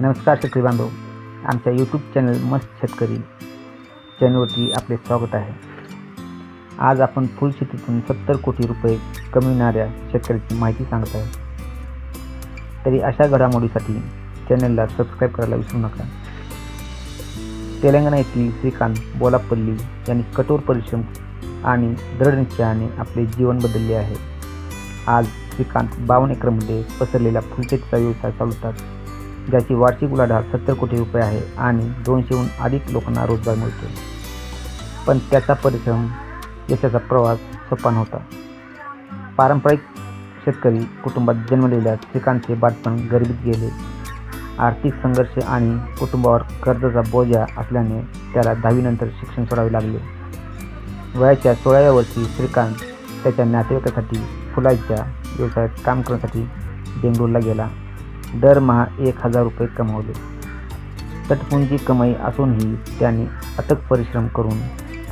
नमस्कार शेतकरी बांधव. आमच्या यूट्यूब चॅनल मस्त शेतकरी चॅनलवरती आपले स्वागत आहे. आज आपण फुलशेतीतून सत्तर कोटी रुपये कमविणाऱ्या शेतकऱ्याची माहिती सांगत आहे. तरी अशा घडामोडीसाठी चॅनलला सबस्क्राईब करायला विसरू नका. तेलंगणा येथील श्रीकांत बोलापल्ली यांनी कठोर परिश्रम आणि दृढनिश्चयाने आपले जीवन बदलले आहे. आज श्रीकांत बावन्न एकरमध्ये पसरलेला फुलशेतीचा व्यवसाय चालवतात ज्याची वार्षिक उलाढाल सत्तर कोटी रुपये आहे आणि दोनशेहून अधिक लोकांना रोजगार मिळतो पण त्याचा परिश्रम यशाचा प्रवास सोपा नव्हता पारंपरिक शेतकरी कुटुंबात जन्मलेल्या श्रीकांतचे बालपण गरिबीत गेले. आर्थिक संघर्ष आणि कुटुंबावर कर्जाचा बोजा असल्याने त्याला दहावीनंतर शिक्षण सोडावे लागले. वयाच्या सोळाव्या वर्षी श्रीकांत त्याच्या नातेवाईकासाठी फुलाच्या व्यवसायात काम करण्यासाठी बेंगळूरला गेला. दरमहा एक हजार रुपये कमवले. तटपुंजी कमाई असूनही त्यांनी अथक परिश्रम करून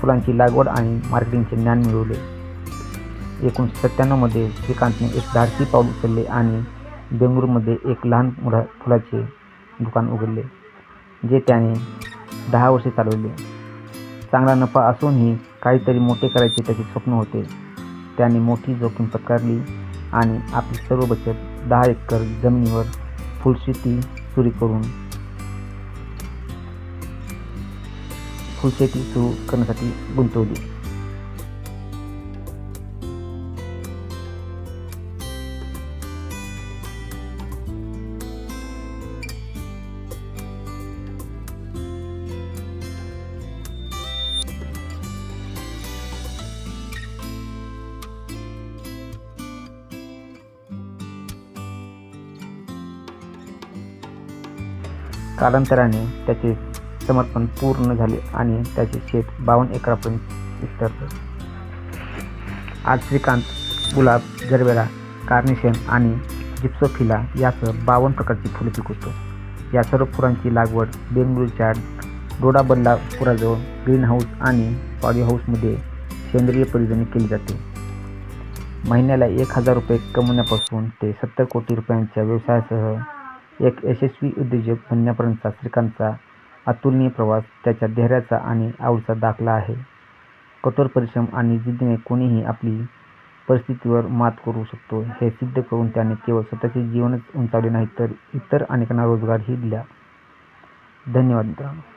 फुलांची लागवड आणि मार्केटिंगचे ज्ञान मिळवले. एकोणीसशे सत्त्याण्णवमध्ये श्रीकांतने एक धाडसी पाऊल उचलले आणि बेंगळूरमध्ये एक लहान मुला फुलाचे दुकान उघडले जे त्याने दहा वर्षे चालवले. चांगला नफा असूनही काहीतरी मोठे करायचे त्याचे स्वप्न होते. त्याने मोठी जोखीम पत्करली आणि आपली सर्व बचत दहा एकर जमिनीवर फुलशेती सुरू करून फुलशेती सुरू करण्यासाठी गुंतवली कालांतराने त्याचे समर्पण पूर्ण झाले आणि त्याचे शेत बावन्न एकरापर्यंत विस्तारले. आज श्रीकांत गुलाब जरबेरा कार्नेशन आणि जिप्सोफिला यासह बावन्न प्रकारची फुले पिकवतो. या सर्व फुलांची लागवड बेंगळूरच्या डोडाबल्लापुराजवळ ग्रीन हाऊस आणि पॉली हाऊसमध्ये सेंद्रिय पद्धतीने केली जाते. महिन्याला एक हजार रुपये कमवण्यापासून ते सत्तर कोटी रुपयांच्या व्यवसायासह एक यशस्वी उद्योजक बनण्यापर्यंतचा श्रीकांतचा अतुलनीय प्रवास त्याच्या धैर्याचा आणि आवडीचा दाखला आहे. कठोर परिश्रम आणि जिद्दीने कोणीही आपली परिस्थितीवर मात करू शकतो हे सिद्ध करून त्याने केवळ स्वतःचे जीवनच उंचावले नाही तर इतर अनेकांना रोजगारही दिला. धन्यवाद मित्रांनो.